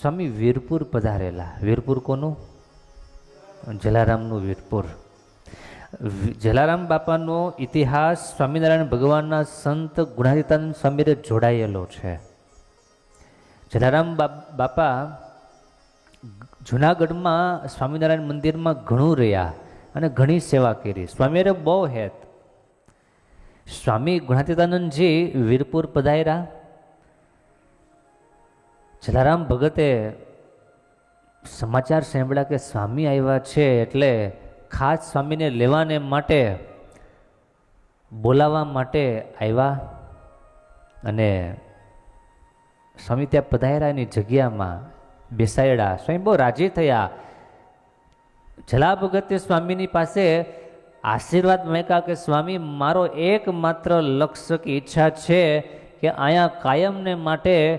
સ્વામી વીરપુર પધારેલા. વીરપુર કોનું? જલારામનું વીરપુર. જલારામ બાપાનો ઇતિહાસ સ્વામિનારાયણ ભગવાનના સંત ગુણાતીતાનંદ સ્વામીને જોડાયેલો છે. જલારામ બાપા જુનાગઢમાં સ્વામિનારાયણ મંદિરમાં ઘણું રહ્યા અને ઘણી સેવા કરી. સ્વામીએ બહુ હેત. સ્વામી ગુણાતીતાનંદજી વીરપુર પધાર્યા. જલારામ, ભગતે સમાચાર સાંભળ્યા કે સ્વામી આવ્યા છે એટલે ખાસ સ્વામીને લેવાને માટે બોલાવવા માટે આવ્યા અને સ્વામી ત્યાં પધાર્યાની જગ્યામાં બેસાડ્યા. સ્વામી બહુ રાજી થયા. જલા ભગતે સ્વામીની પાસે આશીર્વાદ મેકા કે, સ્વામી, મારો એકમાત્ર લક્ષ્ય કે ઈચ્છા છે કે અહીંયા કાયમને માટે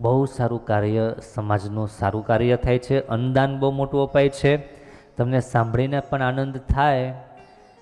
બહુ સારું કાર્ય, સમાજનું સારું કાર્ય થાય છે. અન્નદાન બહુ મોટું અપાય છે. તમને સાંભળીને પણ આનંદ થાય.